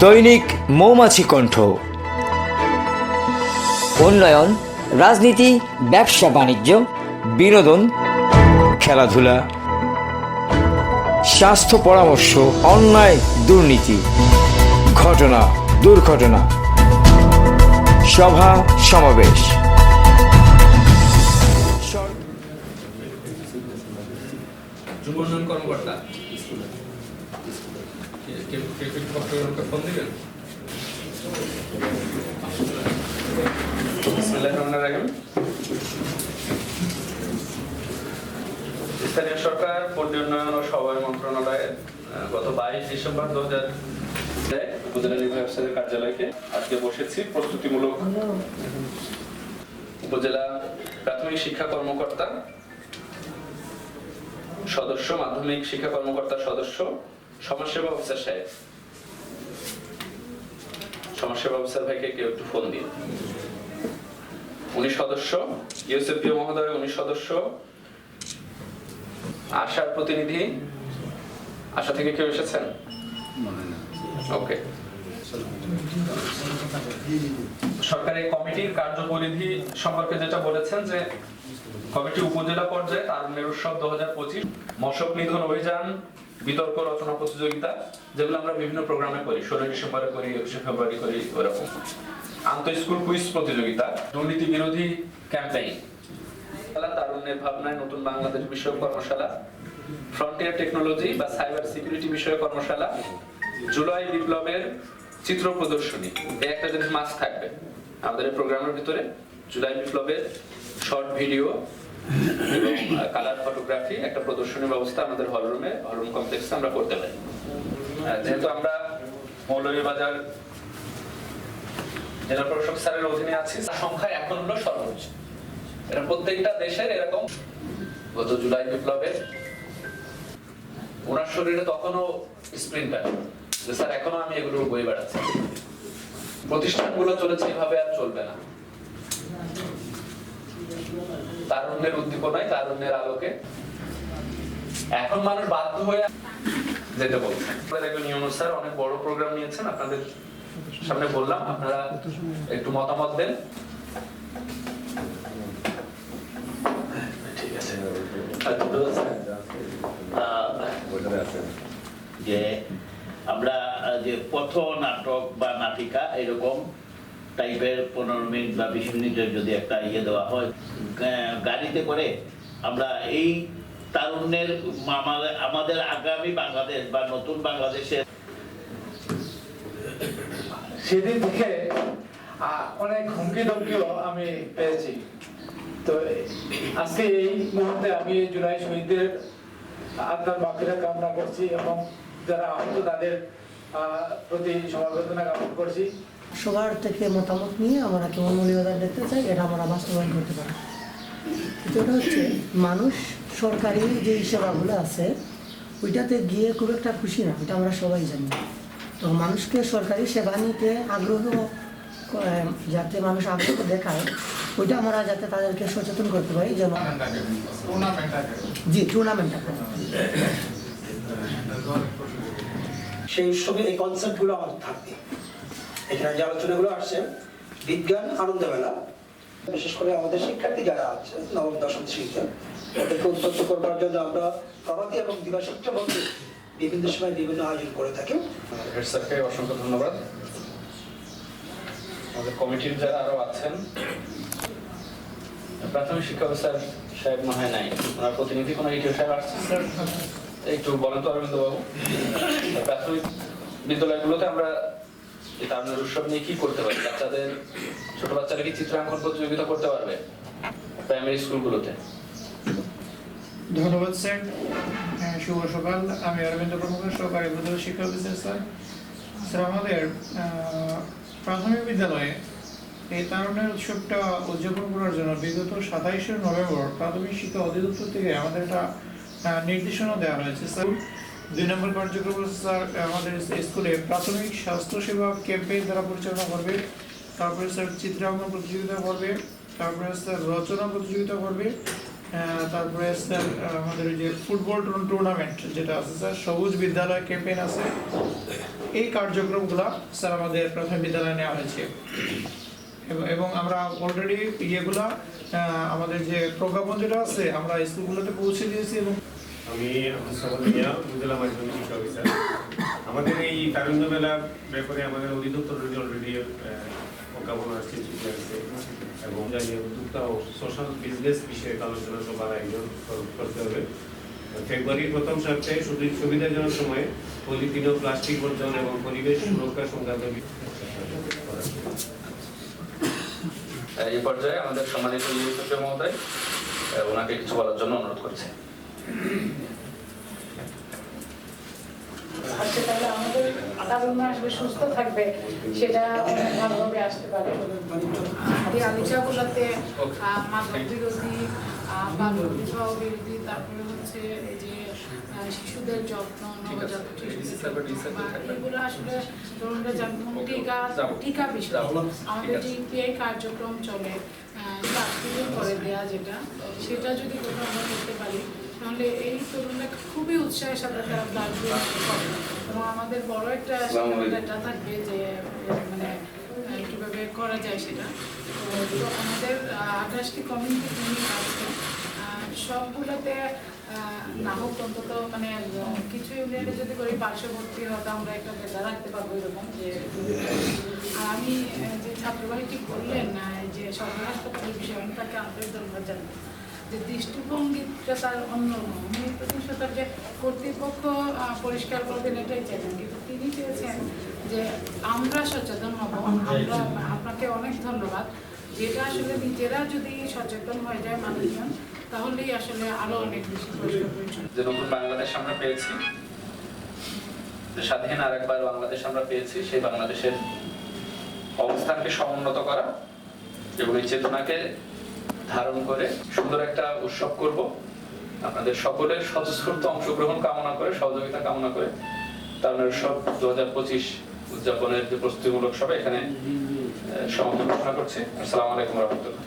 দৈনিক মৌমাছি কণ্ঠ। উন্নয়ন, রাজনীতি, ব্যবসা বাণিজ্য, বিনোদন, খেলাধুলা, স্বাস্থ্য পরামর্শ, অন্যায় দুর্নীতি, ঘটনা, দুর্ঘটনা, সভা, সমাবেশ। কর্মকর্তা। স্থানীয় সরকার উন্নয়ন ও সবাই মন্ত্রণালয়ের গত বাইশ ডিসেম্বর দু হাজার উপজেলা নির্বাহী কার্যালয়কে আজকে বসেছি প্রস্তুতিমূলক উপজেলা প্রাথমিক শিক্ষা কর্মকর্তা সদস্য, মাধ্যমিক শিক্ষা কর্মকর্তার সদস্য সমাজসেবা অফিসার সাহেব। সমাজসেবা অফিসার ভাইকে কেউ একটু ফোন দিন। উনি সদস্য ইউসেফিও মহোদয় উনি সদস্য। আশার প্রতিনিধি আশা থেকে কেউ এসেছেন? ওকে। সরকারি কমিটির কার্যপরিধি সম্পর্কে যেটা বলেছেন যে কমিটি উপজেলা পর্যায়ে তারুণ্যের উৎসব দু হাজার পঁচিশ মশক নিধন অভিযান বিতর্ক রচনা প্রতিযোগিতা, যেগুলো আমরা বিভিন্ন প্রোগ্রামে করি। ষোলো ডিসেম্বরে করি, একুশে ফেব্রুয়ারি করি, ওরকম। আন্ত স্কুল কুইজ প্রতিযোগিতা, দুর্নীতি বিরোধী ক্যাম্পেইন। তারুণ্যের ভাবনায় নতুন বাংলাদেশ বিষয়ক কর্মশালা। ফ্রন্টিয়ার টেকনোলজি বা সাইবার সিকিউরিটি বিষয়ক কর্মশালা। জুলাই বিপ্লবের চিত্র প্রদর্শনী। একটা জিনিস মাস থাকবে। আমাদের প্রোগ্রামের ভিতরে জুলাই বিপ্লবের শর্ট ভিডিও এবং কালার ফটোগ্রাফি একটা ব্যবস্থা আমাদের কমপ্লেক্সে আমরা করতে পারি। যেহেতু আমরা মৌলভীবাজার জেলা প্রশাসক স্যারের অধীনে আছি সংখ্যা এখন হলো সর্বোচ্চ। প্রত্যেকটা দেশের এরকম। গত জুলাই বিপ্লবে ওনার শরীরে তখনও স্যার, এখনও আমি এগুলো বই বেড়াচ্ছি। প্রতিষ্ঠানগুলো চলেছে, এভাবে আর চলবে না। তারুণ্যের উদ্দীপনায় তারুণ্যের আলোকে। এখন মানুষ বাধ্য হয়ে যেতে বলছে। আমাদের একজন ইউনুস স্যার অনেক বড় প্রোগ্রাম নিয়েছেন আপনাদের সামনে বললাম আপনারা একটু মতামত দেন। ঠিক আছে? যে আমরা যে পথ নাটক বা নাটিকা এরকম টাইপের পনেরো মিনিট বা বিশ মিনিটের যদি একটা ইয়ে দেওয়া হয় গাড়িতে করে আমরা এই তারুণ্যের আমাদের আগামী বাংলাদেশ বা নতুন বাংলাদেশের সেদিন থেকে অনেক হুমকি ধমকিও আমি পেয়েছি। তো, আজকে এই মুহূর্তে আমি জুলাই শহীদদের আত্মার বাকিরা কামনা করছি এবং যারা আহত তাদের প্রতি সমবেদনা জ্ঞাপন করছি। সবার থেকে মতামত নিয়ে আমরা কেমন মূল্যবান দেখতে চাই, এটা আমরা বাস্তবায়ন করতে পারি। যেটা হচ্ছে, মানুষ সরকারি যে সেবাগুলো আছে, ওইটাতে গিয়ে খুব একটা খুশি না ওইটা আমরা সবাই জানি। তো মানুষকে সরকারি সেবা নিতে আগ্রহ যাতে মানুষ আগ্রহ দেখায়, ওইটা আমরা যাতে তাদেরকে সচেতন করতে পারি, যেন জি টুর্নামেন্টটা সেই উৎসবে এই কনসেপ্টগুলো আমাদের থাকবে। এখানে যে আলোচনাগুলো আসছে, বিজ্ঞান আনন্দ মেলা বিশেষ করে আমাদের শিক্ষার্থী যারা আছে, নবম, দশম তাদেরকে উদ্বুদ্ধ করবার জন্য আমরা প্রভাতী এবং দিবা শিক্ষা বন্ধু বিভিন্ন সময় বিভিন্ন আয়োজন করে থাকি। স্যারকে অসংখ্য ধন্যবাদ। আমাদের কমিটির যারা আরও আছেন, প্রাথমিক শিক্ষা অফিসার সাহেব মনে হয় নাই। ওনার প্রতিনিধি কোনো ইটিও সাহেব আসছেন একটু বলেন তো অরবিন্দ বাবু প্রাথমিক বিদ্যালয়গুলোতে আমরা তারুণের উৎসব নিয়ে কি করতে পারি? বাচ্চাদের ছোট বাচ্চারা কি চিত্রাঙ্কন প্রতিযোগিতা করতে পারবে? প্রাইমারি স্কুলগুলোতে ধন্যবাদ স্যার। হ্যাঁ, শুভ সকাল। আমি অরবিন্দ সহকারী স্যার। স্যার আমাদের প্রাথমিক বিদ্যালয়ে এই তারুণ্যের উৎসবটা উদযাপন করার জন্য বিগত সাতাইশে নভেম্বর প্রাথমিক শিক্ষা অধিদপ্তর থেকে আমাদের একটা নির্দেশনা দেওয়া হয়েছে স্যার। দুই নম্বর কার্যক্রম স্যার, আমাদের স্কুলে প্রাথমিক স্বাস্থ্য সেবা ক্যাম্পেইন দ্বারা পরিচালনা করবে। তারপরে স্যার চিত্রাঙ্কন প্রতিযোগিতা করবে। তারপরে স্যার রচনা প্রতিযোগিতা করবে। তারপরে স্যার, আমাদের যে ফুটবল টুর্নামেন্ট যেটা আছে স্যার, সবুজ বিদ্যালয় ক্যাম্পেইন আছে। এই কার্যক্রমগুলো স্যার আমাদের প্রাথমিক বিদ্যালয়ে নেওয়া হয়েছে। এবং আমরা অলরেডি ইয়েগুলা আমাদের যে প্রজ্ঞাপন যেটা আছে, আমরা স্কুলগুলোতে পৌঁছে দিয়েছি এবং আমি আব্দুল সামাদ মিয়া, উপজেলা মাধ্যমিক শিক্ষা অফিসার। আমাদের এই তারুণ্য মেলা ব্যাপারে আমাদের অধিদপ্তর অলরেডি প্রজ্ঞাপন আসছে চিঠি আসছে এবং উদ্যোক্তা ও সোশ্যাল বিজনেস বিষয়ে আলোচনা সভার আয়োজন করতে হবে। ফেব্রুয়ারির প্রথম সপ্তাহে সুবিধাজনক সময়ে পলিথিন ও প্লাস্টিক বর্জন এবং পরিবেশ সুরক্ষা সংক্রান্ত এই পর্যায়ে আমাদের সম্মানিত মহোদয় ওনাকে কিছু বলার জন্য অনুরোধ করছি। আজকে তাহলে আমাদের তারুণ্য আসবে সুস্থ থাকবে সেটা অনেক ভালোভাবে আসতে পারে। এই আলোচনাগুলোতে আহ, মাদক বিরোধী বাল্য বিবাহ বিরোধী তারপরে হচ্ছে যে শিশুদের যত্ন নবজাতক এগুলো আসলে তরুণরা যেমন টিকা টিকা বিষয় আমাদের যে ইউপিআই কার্যক্রম চলে করে দেয়া যেটা সেটা যদি কোথাও আমরা করতে পারি তাহলে এই তরুণরা খুবই উৎসাহের সাথে তারা ব্লাড এবং আমাদের বড় একটা এটা থাকবে যে মানে কীভাবে করা যায় সেটা। তো আমাদের আঠাশটি কমিউনিটি ক্লিনিক আছে সবগুলোতে না হোক অন্তত মানে কিছু ইউনিয়নে যদি করি পার্শ্ববর্তী হয়তো আমরা একটা বেদা রাখতে পারব এরকম যে আমি যে ছাত্রবাড়িটি বললেন যে সরকারি হাসপাতালের বিষয়ে আমি তাকে আন্তরিক ধন্যবাদ জানাই যে দৃষ্টিভঙ্গিটা তার অন্যরকম উনি যে কর্তৃপক্ষ পরিষ্কার করবেন এটাই চাইছেন কিন্তু তিনি চেয়েছেন যে আমরা সচেতন হব আমরা আপনাকে অনেক ধন্যবাদ। যেটা আসলে নিজেরা যদি সচেতন হয়ে যায় মানুষজন তাহলেই আসলে আরও অনেক বেশি পরিষ্কার যে নতুন বাংলাদেশ আমরা পেয়েছি যে স্বাধীন আর একবার বাংলাদেশ আমরা পেয়েছি সেই বাংলাদেশের অবস্থানকে সমুন্নত করা এবং এই চেতনাকে ধারণ করে সুন্দর একটা উৎসব করব। আপনাদের সকলের স্বতঃস্ফূর্ত অংশগ্রহণ কামনা করে, সহযোগিতা কামনা করে। তারুণের সব দু হাজার পঁচিশ উদযাপনের যে প্রস্তুতিমূলক সভা এখানে সমর্থন ঘোষণা করছি। আসসালামু আলাইকুম রহমতুল্লাহ।